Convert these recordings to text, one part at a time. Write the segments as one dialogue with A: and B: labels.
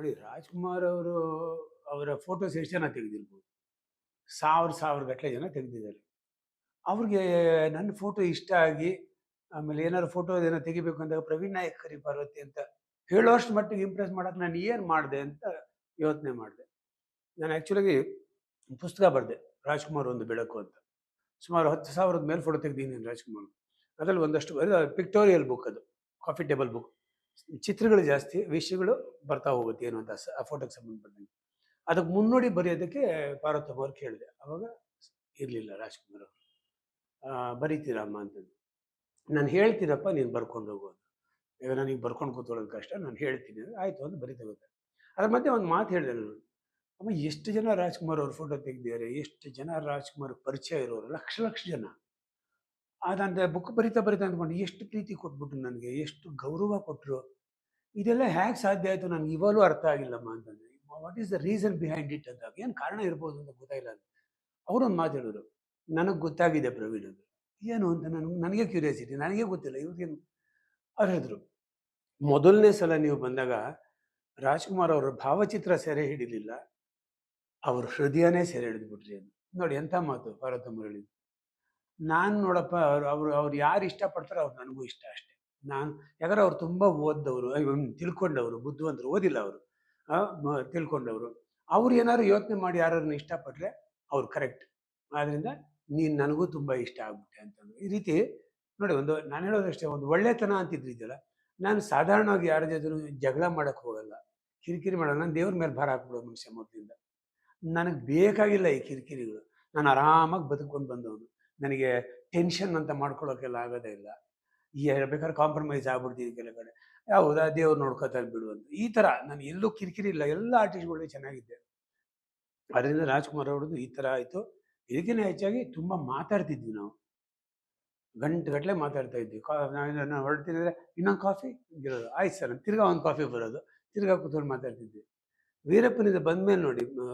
A: ನೋಡಿ ರಾಜ್ಕುಮಾರ್ ಅವರು ಅವರ ಫೋಟೋಸ್ ಎಷ್ಟು ಜನ ತೆಗೆದಿರ್ಬೋದು? ಸಾವಿರ ಸಾವಿರ ಗಟ್ಟಲೆ ಜನ ತೆಗೆದಿದ್ದಾರೆ. ಅವ್ರಿಗೆ ನನ್ನ ಫೋಟೋ ಇಷ್ಟ ಆಗಿ ಆಮೇಲೆ ಏನಾದ್ರು ಫೋಟೋ ಏನೋ ತೆಗಿಬೇಕು ಅಂದಾಗ ಪ್ರವೀಣ್ ನಾಯಕ್ ಕರಿ ಪಾರ್ವತಿ ಅಂತ ಹೇಳೋಷ್ಟು ಮಟ್ಟಿಗೆ ಇಂಪ್ರೆಸ್ ಮಾಡೋಕೆ ನಾನು ಏನು ಮಾಡಿದೆ ಅಂತ ಯೋಚನೆ ಮಾಡಿದೆ. ನಾನು ಆ್ಯಕ್ಚುಲಾಗಿ ಪುಸ್ತಕ ಬರೆದೆ, ರಾಜ್ಕುಮಾರ್ ಒಂದು ಬೆಳಕು ಅಂತ. ಸುಮಾರು ಹತ್ತು ಸಾವಿರದ ಮೇಲೆ ಫೋಟೋ ತೆಗೆದಿದ್ದೀನಿ ರಾಜ್ಕುಮಾರ್. ಅದರಲ್ಲಿ ಒಂದಷ್ಟು ಪಿಕ್ಟೋರಿಯಲ್ ಬುಕ್ ಅದು ಕಾಫಿ ಟೇಬಲ್ ಬುಕ್ ಚಿತ್ರಗಳು ಜಾಸ್ತಿ ವಿಷಯಗಳು ಬರ್ತಾ ಹೋಗುತ್ತೆ ಏನು ಅಂತ ಆ ಫೋಟೋಗೆ ಸಂಬಂಧಪಟ್ಟಂಗೆ. ಅದಕ್ಕೆ ಮುನ್ನೋಡಿ ಬರೆಯೋದಕ್ಕೆ ಪಾರ್ವತಮ್ಮ ಅವ್ರು ಕೇಳಿದೆ. ಅವಾಗ ಇರಲಿಲ್ಲ ರಾಜ್ಕುಮಾರ್ ಅವರು. ಬರೀತೀರಮ್ಮ ಅಂತಂದು. ನಾನು ಹೇಳ್ತೀನಪ್ಪ, ನೀನು ಬರ್ಕೊಂಡು ಹೋಗು ಅಂತ. ಈಗ ನನಗೆ ಬರ್ಕೊಂಡು ಕೂತ್ಕೊಳ್ಳೋದು ಕಷ್ಟ, ನಾನು ಹೇಳ್ತೀನಿ ಆಯಿತು ಅಂತ ಬರೀತಾ ಗೊತ್ತೆ ಅದ್ರ ಮಧ್ಯೆ ಒಂದು ಮಾತು ಹೇಳಿದೆ ನಾನು. ಅಮ್ಮ, ಎಷ್ಟು ಜನ ರಾಜ್ಕುಮಾರ್ ಅವ್ರ ಫೋಟೋ ತೆಗೆದಿದ್ದಾರೆ? ಎಷ್ಟು ಜನ ರಾಜ್ಕುಮಾರ್ ಪರಿಚಯ ಇರೋರು? ಲಕ್ಷ ಲಕ್ಷ ಜನ. ಅದಂದ್ರೆ ಬುಕ್ ಬರಿತಾ ಬರಿತಾ ಅಂದ್ಕೊಂಡು ಎಷ್ಟು ಪ್ರೀತಿ ಕೊಟ್ಬಿಟ್ರು ನನಗೆ, ಎಷ್ಟು ಗೌರವ ಕೊಟ್ಟರು ಇದೆಲ್ಲ ಹೇಗೆ ಸಾಧ್ಯ ಆಯಿತು ನನಗೆ ಇವಾಗಲೂ ಅರ್ಥ ಆಗಿಲ್ಲಮ್ಮ ಅಂತಂದರೆ what is the reason behind it ಅಂತ ಏನು ಕಾರಣ ಇರ್ಬೋದು ಅಂತ ಗೊತ್ತಾಗಿಲ್ಲ ಅಂತ ಅವರೊಂದು ಮಾತು ಹೇಳಿದ್ರು ನನಗೆ ಗೊತ್ತಾಗಿದೆ ಪ್ರವೀಣ್ ಅದು ಏನು ಅಂತ ನನಗೆ ನನಗೆ ಕ್ಯೂರಿಯಾಸಿಟಿ ನನಗೆ ಗೊತ್ತಿಲ್ಲ ಇವ್ರಿಗೇನು ಅವ್ರು ಹೇಳಿದ್ರು, ಮೊದಲನೇ ಸಲ ನೀವು ಬಂದಾಗ ರಾಜ್ಕುಮಾರ್ ಅವರ ಭಾವಚಿತ್ರ ಸೆರೆ ಹಿಡಿಲಿಲ್ಲ, ಅವ್ರ ಹೃದಯನೇ ಸೆರೆ ಹಿಡಿದ್ಬಿಟ್ರಿ ಅಂತ. ನೋಡಿ ಎಂಥ ಮಾತು ಭಾರತ ಹೇಳಿದ್ದು. ನಾನು ನೋಡಪ್ಪ ಅವ್ರು ಅವ್ರು ಅವ್ರು ಯಾರು ಇಷ್ಟಪಡ್ತಾರೋ ಅವ್ರು ನನಗೂ ಇಷ್ಟ ಅಷ್ಟೇ. ನಾನು, ಯಾಕಂದ್ರೆ ಅವ್ರು ತುಂಬ ಓದ್ದವರು ತಿಳ್ಕೊಂಡವರು, ಬುದ್ಧಿವಂತರು, ಓದಿಲ್ಲ ಅವರು. ತಿಳ್ಕೊಂಡವರು. ಅವ್ರು ಏನಾದ್ರು ಯೋಚನೆ ಮಾಡಿ ಯಾರನ್ನ ಇಷ್ಟಪಟ್ಟರೆ ಅವ್ರು ಕರೆಕ್ಟ್. ಆದ್ದರಿಂದ ನೀನು ನನಗೂ ತುಂಬ ಇಷ್ಟ ಆಗ್ಬಿಟ್ಟೆ ಅಂತಂದ್ರು. ಈ ರೀತಿ ನೋಡಿ ಒಂದು, ನಾನು ಹೇಳೋದಷ್ಟೇ ಒಂದು ಒಳ್ಳೆತನ ಅಂತಿದ್ರು ಅಂತಿದ್ರಿದ್ದಲ್ಲ ನಾನು ಸಾಧಾರಣವಾಗಿ ಯಾರ ಜೊತೆ ಜಗಳ ಮಾಡಕ್ಕೆ ಹೋಗಲ್ಲ. ಕಿರಿಕಿರಿ ಮಾಡಲ್ಲ. ನಾನು ದೇವ್ರ ಮೇಲೆ ಭಾರ ಹಾಕ್ಬಿಡೋ ಮನುಷ್ಯ ಮೊದಲಿಂದ. ನನಗೆ ಬೇಕಾಗಿಲ್ಲ ಈ ಕಿರಿಕಿರಿಗಳು. ನಾನು ಆರಾಮಾಗಿ ಬದುಕೊಂಡು ಬಂದವನು ನನಗೆ ಟೆನ್ಷನ್ ಅಂತ ಮಾಡ್ಕೊಳ್ಳೋಕೆಲ್ಲ ಆಗೋದೇ ಇಲ್ಲ. ಈ ಬೇಕಾದ್ರೆ ಕಾಂಪ್ರಮೈಸ್ ಆಗ್ಬಿಡ್ತೀನಿ ಕೆಲ ಕಡೆ ಹೌದಾ ದೇವ್ರು ನೋಡ್ಕೋತಾರೆ ಬಿಡು ಅಂತ. ಈ ಥರ ನಾನು ಎಲ್ಲೂ ಕಿರಿಕಿರಿ ಇಲ್ಲ. ಎಲ್ಲ ಆರ್ಟಿಸ್ಟ್ಗಳಿಗೆ ಚೆನ್ನಾಗಿದ್ದೆ. ಅದರಿಂದ ರಾಜ್ಕುಮಾರ್ ಅವ್ರದ್ದು ಈ ಥರ ಆಯಿತು. ಇದಕ್ಕಿಂತ ಹೆಚ್ಚಾಗಿ ತುಂಬ ಮಾತಾಡ್ತಿದ್ವಿ ನಾವು. ಗಂಟೆ ಗಟ್ಟಲೆ ಮಾತಾಡ್ತಾ ಇದ್ವಿ. ನಾನು ಹೊರಡ್ತೀನಿ ಅಂದರೆ ಇನ್ನೊಂದು ಕಾಫಿ ಇರೋದು ಆಯ್ತು ಸರ್ ತಿರ್ಗಾ ಒಂದು ಕಾಫಿ ಬರೋದು. ತಿರ್ಗಾ ಕೂತ್ಕೊಂಡು ಮಾತಾಡ್ತಿದ್ವಿ. ವೀರಪ್ಪನಿಂದ ಬಂದ್ಮೇಲೆ ನೋಡಿ ಆ,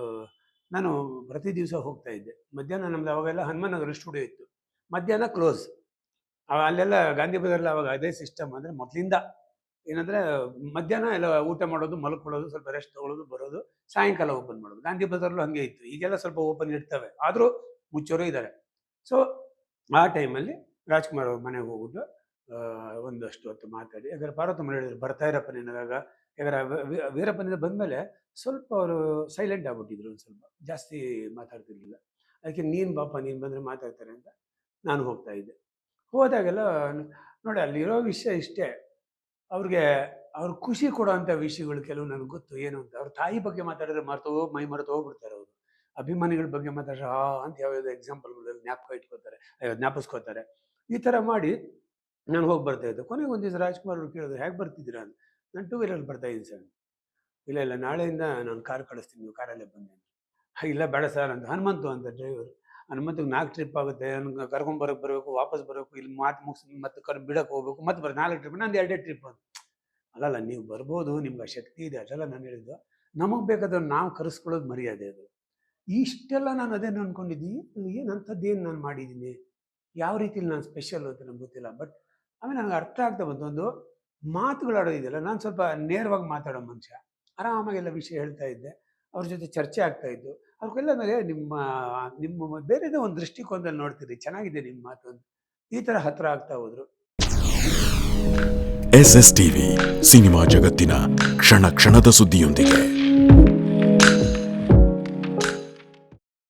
A: ನಾನು ಪ್ರತಿ ದಿವಸ ಹೋಗ್ತಾ ಇದ್ದೆ. ಮಧ್ಯಾಹ್ನ ನಮ್ದು ಅವಾಗೆಲ್ಲ ಹನುಮಾನ್ ನಗರ ಸ್ಟುಡಿಯೋ ಇತ್ತು. ಮಧ್ಯಾಹ್ನ ಕ್ಲೋಸ್ ಅಲ್ಲೆಲ್ಲ ಗಾಂಧಿ ಬಜಾರಲ್ಲಿ ಅವಾಗ ಅದೇ ಸಿಸ್ಟಮ್ ಅಂದರೆ ಮೊದಲಿಂದ. ಏನಂದರೆ ಮಧ್ಯಾಹ್ನ ಎಲ್ಲ ಊಟ ಮಾಡೋದು, ಮಲ್ಕೊಳ್ಳೋದು, ಸ್ವಲ್ಪ ರೆಸ್ಟ್ ತಗೊಳ್ಳೋದು ಬರೋದು, ಸಾಯಂಕಾಲ ಓಪನ್ ಮಾಡೋದು. ಗಾಂಧಿ ಬಜಾರ್ಲು ಹಾಗೆ ಇತ್ತು. ಈಗೆಲ್ಲ ಸ್ವಲ್ಪ ಓಪನ್ ಇರ್ತವೆ. ಆದರೂ ಮುಚ್ಚೋರು ಇದ್ದಾರೆ ಸೊ ಆ ಟೈಮಲ್ಲಿ ರಾಜ್ಕುಮಾರ್ ಅವ್ರ ಮನೆಗೆ ಹೋಗ್ಬಿಟ್ಟು ಒಂದಷ್ಟು ಹೊತ್ತು ಮಾತಾಡಿ ಯಾಕಂದ್ರೆ ಪಾರ್ವತಮ್ಮ ಹೇಳಿದ್ರು, ಬರ್ತಾ ಇರಪ್ಪ ನಿನಗಾಗ ಯಾಕಂದ್ರೆ ವೀರಪ್ಪನಿಂದ ಬಂದಮೇಲೆ ಸ್ವಲ್ಪ ಅವರು ಸೈಲೆಂಟ್ ಆಗ್ಬಿಟ್ಟಿದ್ರು ಒಂದು ಸ್ವಲ್ಪ, ಜಾಸ್ತಿ ಮಾತಾಡ್ತಿರ್ಲಿಲ್ಲ. ಅದಕ್ಕೆ ನೀನು ಬಾಪ ನೀನು ಬಂದರೆ ಮಾತಾಡ್ತಾರೆ ಅಂತ ನಾನು ಹೋಗ್ತಾ ಇದ್ದೆ. ಹೋದಾಗೆಲ್ಲ ನೋಡಿ ಅಲ್ಲಿರೋ ವಿಷಯ ಇಷ್ಟೇ. ಅವ್ರಿಗೆ ಅವ್ರ ಖುಷಿ ಕೊಡೋಂಥ ವಿಷಯಗಳು ಕೆಲವು ನನಗೆ ಗೊತ್ತು. ಏನು ಅಂತ ಅವ್ರ ತಾಯಿ ಬಗ್ಗೆ ಮಾತಾಡಿದ್ರೆ ಮರ್ತೋ, ಮೈ ಮರೆತು ಹೋಗ್ಬಿಡ್ತಾರೆ ಅವರು. ಅಭಿಮಾನಿಗಳ ಬಗ್ಗೆ ಮಾತಾಡ್ರೆ, ಹಾ ಅಂತ ಯಾವ್ಯಾವ ಎಕ್ಸಾಂಪಲ್ಗಳಲ್ಲಿ ಜ್ಞಾಪಕ ಇಟ್ಕೋತಾರೆ ಜ್ಞಾಪಿಸ್ಕೋತಾರೆ. ಈ ಥರ ಮಾಡಿ ನಾನು ಹೋಗಿ ಬರ್ತಾ ಇದ್ದೆ. ಕೊನೆಗೆ ಒಂದು ದಿವಸ ರಾಜ್ಕುಮಾರ್ ಅವ್ರು ಕೇಳಿದ್ರು, ಹೇಗೆ ಬರ್ತಿದ್ದೀರಾ? ಅಂತ. ನಾನು ಟೂ ವೀಲರ್ ಬರ್ತಾ ಇದ್ದೀನಿ ಸರ್. ಇಲ್ಲ ಇಲ್ಲ, ನಾಳೆಯಿಂದ ನಾನು ಕಾರ್ ಕಳಿಸ್ತೀನಿ, ನೀವು ಕಾರಲ್ಲೇ ಬನ್ನಿ ಇಲ್ಲ, ಬೇಡ ಸರ್ ಅಂತ. ಹನುಮಂತು ಅಂತ ಡ್ರೈವರ್ ಹನುಮಂತಿಗೆ ನಾಲ್ಕು ಟ್ರಿಪ್ ಆಗುತ್ತೆ. ನನಗೆ ಕರ್ಕೊಂಡು ಬರೋಕೆ ಬರಬೇಕು, ವಾಪಸ್ ಬರಬೇಕು ಇಲ್ಲಿ ಮಾತು ಮುಗಿಸಿ ಮತ್ತೆ ಕರ್ ಬಿಡಕ್ಕೆ ಹೋಗ್ಬೇಕು, ಮತ್ತೆ ಬರ ನಾಲ್ಕು ಟ್ರಿಪ್ ನಂದು ಎರಡೇ ಟ್ರಿಪ್ ಅಂತ ಅಲ್ಲಲ್ಲ, ನೀವು ಬರ್ಬೋದು, ನಿಮ್ಗೆ ಶಕ್ತಿ ಇದೆ, ಅದೆಲ್ಲ ನಾನು ಹೇಳಿದ್ದು. ನಮಗೆ ಬೇಕಾದ್ರೆ ನಾವು ಕರೆಸ್ಕೊಳ್ಳೋದು ಮರ್ಯಾದೆ ಅದು. ಇಷ್ಟೆಲ್ಲ ನಾನು ಅದೇ ಅನ್ಕೊಂಡಿದ್ದೀನಿ? ಏನು ಅಂಥದ್ದೇನು ನಾನು ಮಾಡಿದ್ದೀನಿ? ಯಾವ ರೀತಿಲಿ ನಾನು ಸ್ಪೆಷಲ್ ಅಂತ ನಂಗೆ ಗೊತ್ತಿಲ್ಲ. ಬಟ್, ಆಮೇಲೆ ನನಗೆ ಅರ್ಥ ಆಗ್ತಾ ಬಂತು. ಒಂದು ಮಾತುಗಳಾಡೋದಿದೆಯಲ್ಲ ನಾನು ಸ್ವಲ್ಪ ನೇರವಾಗಿ ಮಾತಾಡೋ ಮನುಷ್ಯ. ಆರಾಮಾಗಿ ಎಲ್ಲ ವಿಷಯ ಹೇಳ್ತಾ ಇದ್ದೆ, ಅವ್ರ ಜೊತೆ ಚರ್ಚೆ ಆಗ್ತಾ ಇದ್ದು, ಅವ್ರಿಗೆಲ್ಲ ಮೇಲೆ ನಿಮ್ಮ ನಿಮ್ಮ ಬೇರೆದೇ ಒಂದು ದೃಷ್ಟಿಕೋನದಲ್ಲಿ ನೋಡ್ತೀರಿ, ಚೆನ್ನಾಗಿದೆ ನಿಮ್ಮ ಮಾತು ಅಂತ. ಈ ಥರ ಹತ್ರ ಆಗ್ತಾ ಹೋದ್ರು.
B: ಎಸ್ ಎಸ್ ಟಿವಿ ಸಿನಿಮಾ ಜಗತ್ತಿನ ಕ್ಷಣ ಕ್ಷಣದ ಸುದ್ದಿಯೊಂದಿಗೆ.